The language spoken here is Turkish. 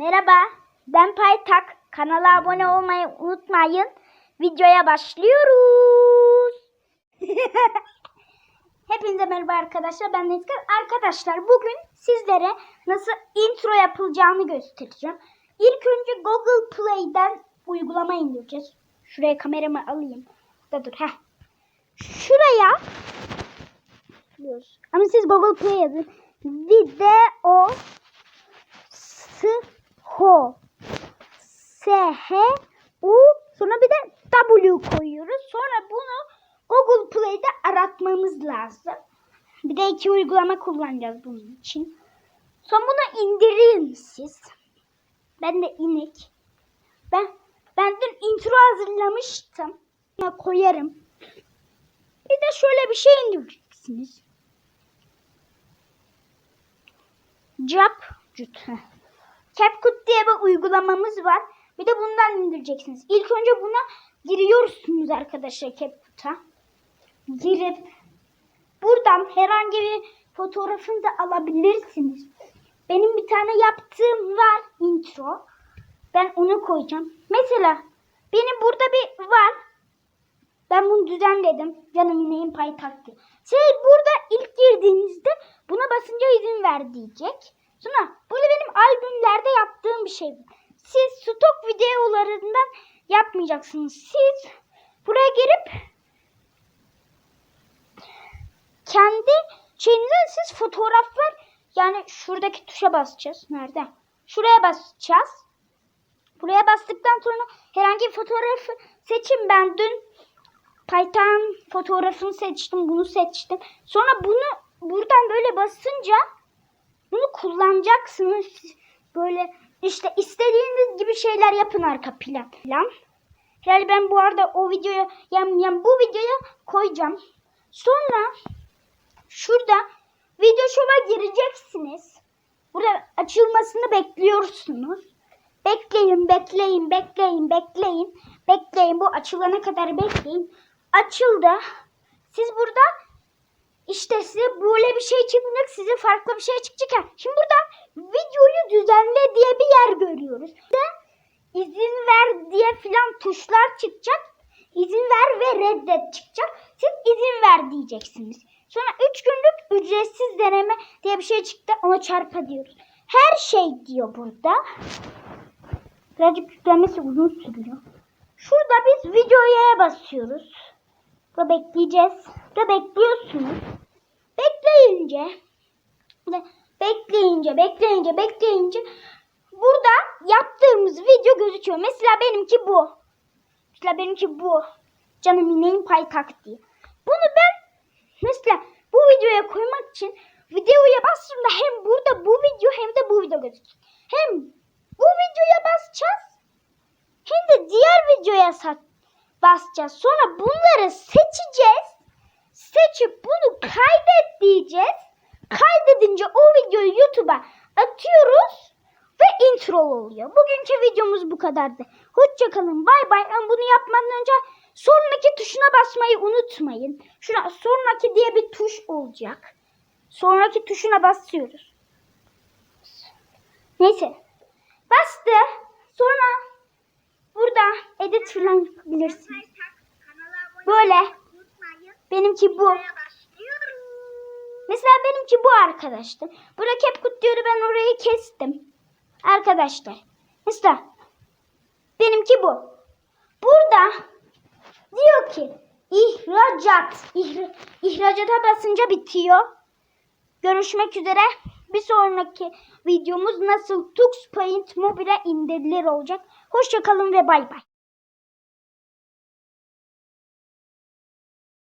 Merhaba, ben Paytak. Kanala abone olmayı unutmayın. Videoya başlıyoruz. Hepinize merhaba arkadaşlar. Ben Nezgar. Arkadaşlar bugün sizlere nasıl intro yapılacağını göstereceğim. İlk önce Google Play'den uygulama indireceğiz. Şuraya kameramı alayım. Da dur. Heh. Şuraya ama siz Google Play yazın. Video S-H S-H U sonra bir de W koyuyoruz. Sonra bunu Google Play'de aratmamız lazım. Bir de iki uygulama kullanacağız bunun için. Sonra bunu indirin siz. Ben de inek. Ben ben dün intro hazırlamıştım. Buna koyarım. Bir de şöyle bir şey indireceksiniz. Cap CapCut diye bir uygulamamız var. Bir de bundan indireceksiniz. İlk önce buna giriyorsunuz arkadaşlar CapCut'a. Girip buradan herhangi bir fotoğrafını da alabilirsiniz. Benim bir tane yaptığım var intro. Ben onu koyacağım. Mesela benim burada bir var. Ben bunu düzenledim. Canım ineğin payitahtı. Şey burada ilk girdiğinizde buna basınca izin ver diyecek. Sonra böyle benim albümlerde yaptığım bir şey. Siz stok videolarından yapmayacaksınız. Siz buraya girip kendi şeyinizden siz fotoğraflar yani şuradaki tuşa basacağız. Nerede? Şuraya basacağız. Buraya bastıktan sonra herhangi bir fotoğrafı seçin. Ben dün Python fotoğrafını seçtim. Bunu seçtim. Sonra bunu buradan böyle basınca bunu kullanacaksınız. Böyle işte istediğiniz gibi şeyler yapın arka plan. plan. Yani ben bu arada o videoya yani, yani bu videoya koyacağım. Sonra şurada video şova gireceksiniz. Burada açılmasını bekliyorsunuz. Bekleyin, bekleyin, bekleyin, bekleyin. Bekleyin. Bu açılana kadar bekleyin. Açıldı. Siz burada işte size böyle bir şey çıkacak. Size farklı bir şey çıkacak. Şimdi burada videoyu düzenle diye bir yer görüyoruz. Size izin ver diye filan tuşlar çıkacak. İzin ver ve reddet çıkacak. Siz izin ver diyeceksiniz. Sonra 3 günlük ücretsiz deneme diye bir şey çıktı. Ona çarpa diyoruz. Her şey diyor burada. Birazcık yüklenmesi uzun sürüyor. Şurada biz videoya basıyoruz. Burada bekleyeceğiz. Burada bekliyorsunuz. Bekleyince bekleyince, bekleyince, bekleyince burada yaptığımız video gözüküyor. Mesela benimki bu. Mesela benimki bu. Canım ineğin pay taktiği. Bunu ben mesela bu videoya koymak için videoya bastığımda hem burada bu video hem de bu video gözüküyor. Hem bu videoya basacağız hem de diğer videoya basacağız. Sonra bunları seçeceğiz. Seçip bunu kaydet diyeceğiz. Kaydedince o videoyu YouTube'a atıyoruz ve intro oluyor. Bugünkü videomuz bu kadardı. Hoşçakalın. Bay bay. Ama bunu yapmadan önce sonraki tuşuna basmayı unutmayın. Şuna sonraki diye bir tuş olacak. Sonraki tuşuna basıyoruz. Neyse. Bastı. Sonra burada edit falan yapabilirsiniz. Böyle. Benimki bu. Mesela benimki bu arkadaştı. Burada CapCut diyor ben orayı kestim. Arkadaşlar. Mesela benimki bu. Burada diyor ki ihracat. İhra, ihracata basınca bitiyor. Görüşmek üzere. Bir sonraki videomuz nasıl Tux Paint Mobile indirilir olacak. Hoşçakalın ve bay bay.